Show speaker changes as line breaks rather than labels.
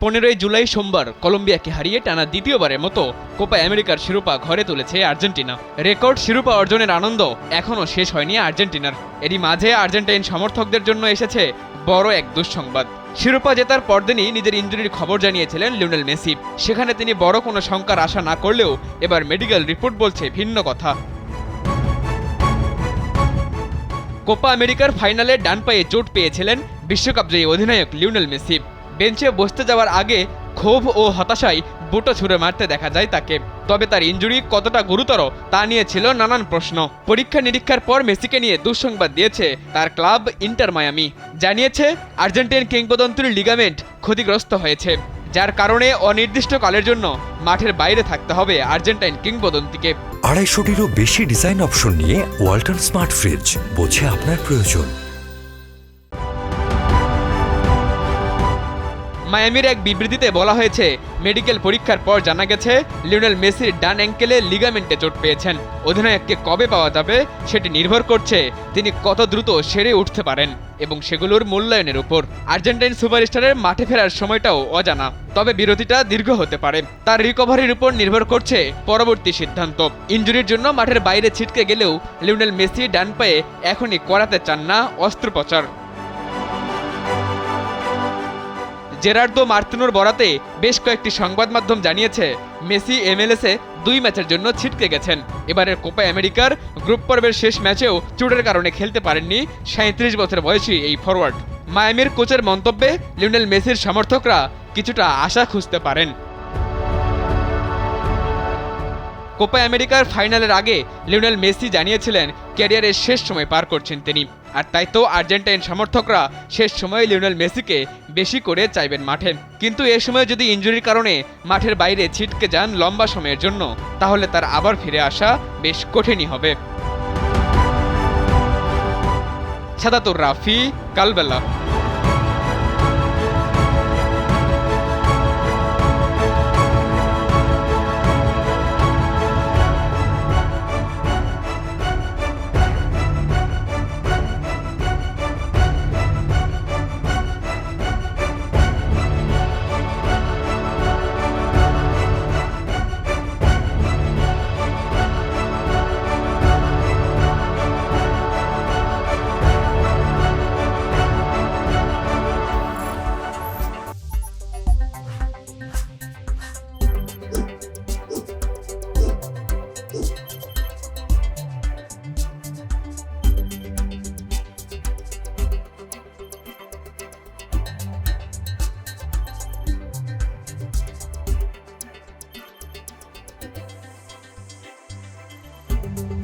পনেরোই জুলাই সোমবার কলম্বিয়াকে হারিয়ে টানা দ্বিতীয়বারের মতো কোপা আমেরিকার শিরোপা ঘরে তুলেছে আর্জেন্টিনা। রেকর্ড শিরোপা অর্জনের আনন্দ এখনও শেষ হয়নি আর্জেন্টিনার। এরই মাঝে আর্জেন্টাইন সমর্থকদের জন্য এসেছে বড় এক দুঃসংবাদ। শিরোপা জেতার পরদিনই নিজের ইঞ্জুরির খবর জানিয়েছিলেন লিওনেল মেসি। সেখানে তিনি বড় কোনো শঙ্কার আশা না করলেও এবার মেডিকেল রিপোর্ট বলছে ভিন্ন কথা। কোপা আমেরিকার ফাইনালে ডান পায়ে চোট পেয়েছিলেন বিশ্বকাপ জয়ী অধিনায়ক লিওনেল মেসি। বেঞ্চে বসতে যাওয়ার আগে ক্ষোভ ও হতাশায় বুটো ছুঁড়ে মারতে দেখা যায় তাকে। তবে তার ইঞ্জুরি কতটা গুরুতর তা নিয়ে ছিল নানান প্রশ্ন। পরীক্ষা নিরীক্ষার পর মেসিকে নিয়ে দুঃসংবাদ দিয়েছে তার ক্লাব ইন্টার মায়ামি। জানিয়েছে, আর্জেন্টিন কিংবদন্তির লিগামেন্ট ক্ষতিগ্রস্ত হয়েছে, যার কারণে অনির্দিষ্টকালের জন্য মাঠের বাইরে থাকতে হবে আর্জেন্টাইন কিংবদন্তিকে।
আড়াইশোটিরও বেশি ডিজাইন অপশন নিয়ে ওয়ালটন স্মার্ট ফ্রিজ, বোঝে আপনার প্রয়োজন।
মায়ামির এক বিবৃতিতে বলা হয়েছে, মেডিকেল পরীক্ষার পর জানা গেছে, লিওনেল মেসির ডান অ্যাঙ্কেলে লিগামেন্টে চোট পেয়েছেন। অধিনায়ককে কবে পাওয়া যাবে সেটি নির্ভর করছে তিনি কত দ্রুত সেরে উঠতে পারেন এবং সেগুলোর মূল্যায়নের উপর। আর্জেন্টাইন সুপারস্টারের মাঠে ফেরার সময়টাও অজানা, তবে বিরতিটা দীর্ঘ হতে পারে। তার রিকভারির উপর নির্ভর করছে পরবর্তী সিদ্ধান্ত। ইঞ্জুরির জন্য মাঠের বাইরে ছিটকে গেলেও লিওনেল মেসি ডান পায়ে এখনই করাতে চান না অস্ত্রোপচার। জেরার্দো মার্তিনোর বরাতে বেশ কয়েকটি সংবাদ মাধ্যম জানিয়েছে, মেসি এমএলএসে দুই ম্যাচের জন্য ছিটকে গেছেন। এবারের কোপা আমেরিকার গ্রুপ পর্বের শেষ ম্যাচেও চোটের কারণে খেলতে পারেননি সাঁত্রিশ বছর বয়সী এই ফরওয়ার্ড মায়ামির কোচের মন্তব্যে লিওনেল মেসির সমর্থকরা কিছুটা আশা খুঁজতে পারেন। কোপা আমেরিকার ফাইনালের আগে লিওনেল মেসি জানিয়েছিলেন, ক্যারিয়ারের শেষ সময় পার করছেন তিনি। আর তাই তো আর্জেন্টাইন সমর্থকরা শেষ সময়ে লিওনেল মেসিকে বেশি করে চাইবেন মাঠে। কিন্তু এ সময় যদি ইঞ্জুরির কারণে মাঠের বাইরে ছিটকে যান লম্বা সময়ের জন্য, তাহলে তার আবার ফিরে আসা বেশ কঠিনই হবে। সাদাতুর রাফি, কালবেলা। thank you